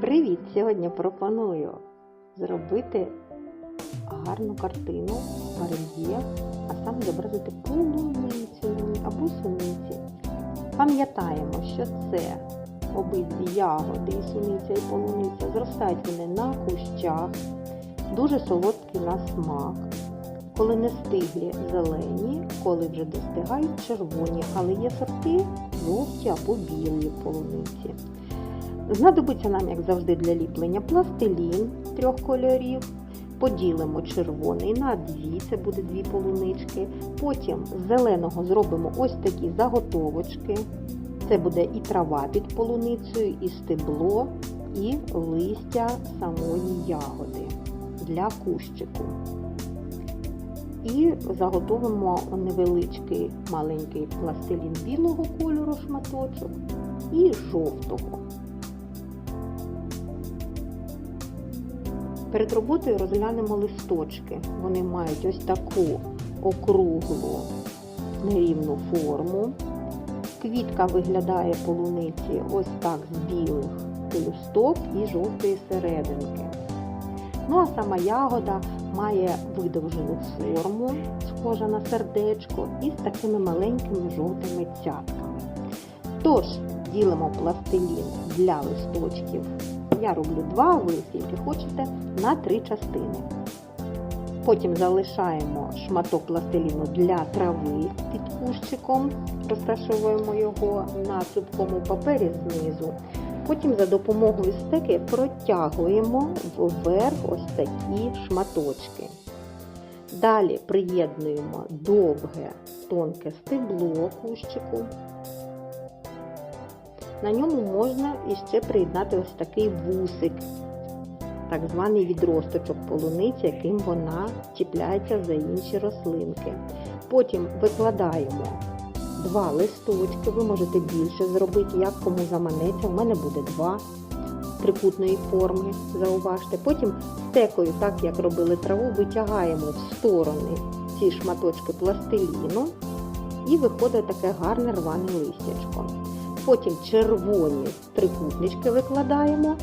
Привіт! Сьогодні пропоную зробити гарну картину барельєф, а саме зобразити полуницю або суниці. Пам'ятаємо, що це обидві ягоди, і суниця, і полуниця. Зростають вони на кущах, дуже солодкі на смак. Коли не стиглі зелені, коли вже достигають червоні, але є сорти жовті або білі полуниці. Знадобиться нам, як завжди, для ліплення пластилін трьох кольорів. Поділимо червоний на дві, це буде дві полунички. Потім з зеленого зробимо ось такі заготовочки. Це буде і трава під полуницею, і стебло, і листя самої ягоди для кущику. І заготовимо невеличкий маленький пластилін білого кольору шматочок і жовтого. Перед роботою розглянемо листочки. Вони мають ось таку округлу нерівну форму. Квітка виглядає полуниці ось так з білих пелюсток і жовтої серединки. Ну а сама ягода має видовжену форму, схожа на сердечко, і з такими маленькими жовтими цятками. Тож, ділимо пластилін для листочків. Я роблю два, ви скільки хочете, на три частини. Потім залишаємо шматок пластиліну для трави під кущиком, розташовуємо його на цупкому папері знизу. Потім за допомогою стеки протягуємо вверх ось такі шматочки. Далі приєднуємо довге тонке стебло кущику. На ньому можна іще приєднати ось такий вусик, так званий відросточок полуниці, яким вона чіпляється за інші рослинки. Потім викладаємо два листочки, ви можете більше зробити, як кому заманеться. У мене буде два трикутної форми, зауважте. Потім стекою, так як робили траву, витягаємо в сторони ці шматочки пластиліну і виходить таке гарне рване листячко. Потім червоні трикутнички викладаємо,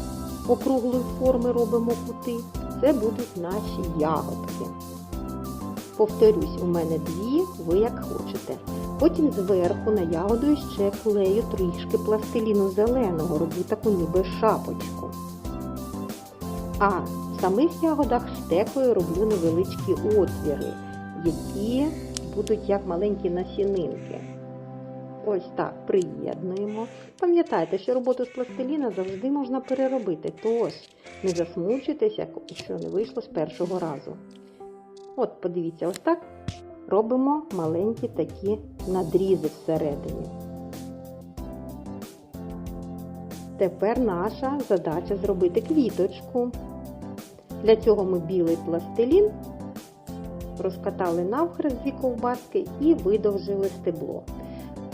округлої форми робимо кути. Це будуть наші ягодки. Повторюсь, у мене дві, ви як хочете. Потім зверху на ягоду ще клею трішки пластиліну зеленого, роблю таку ніби шапочку. А в самих ягодах стекою роблю невеличкі отвіри, які будуть як маленькі насінинки. Ось так приєднуємо. Пам'ятайте, що роботу з пластиліна завжди можна переробити, тож не засмучуйтеся, якщо не вийшло з першого разу. От, подивіться, ось так робимо маленькі такі надрізи всередині. Тепер наша задача зробити квіточку. Для цього ми білий пластилін розкатали навхрест дві ковбаски і видовжили стебло.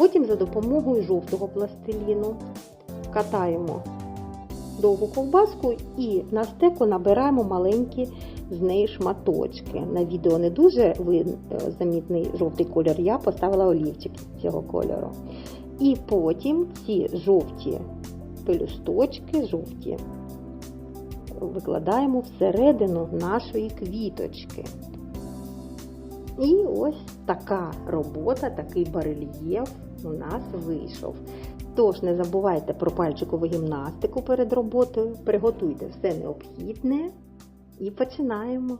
Потім за допомогою жовтого пластиліну катаємо довгу ковбаску і на стеку набираємо маленькі з неї шматочки. На відео не дуже замітний жовтий кольор, я поставила олівчик цього кольору. І потім ці жовті пелюсточки, жовті, викладаємо всередину нашої квіточки. І ось така робота, такий барельєф у нас вийшов. Тож не забувайте про пальчикову гімнастику перед роботою, приготуйте все необхідне і починаємо.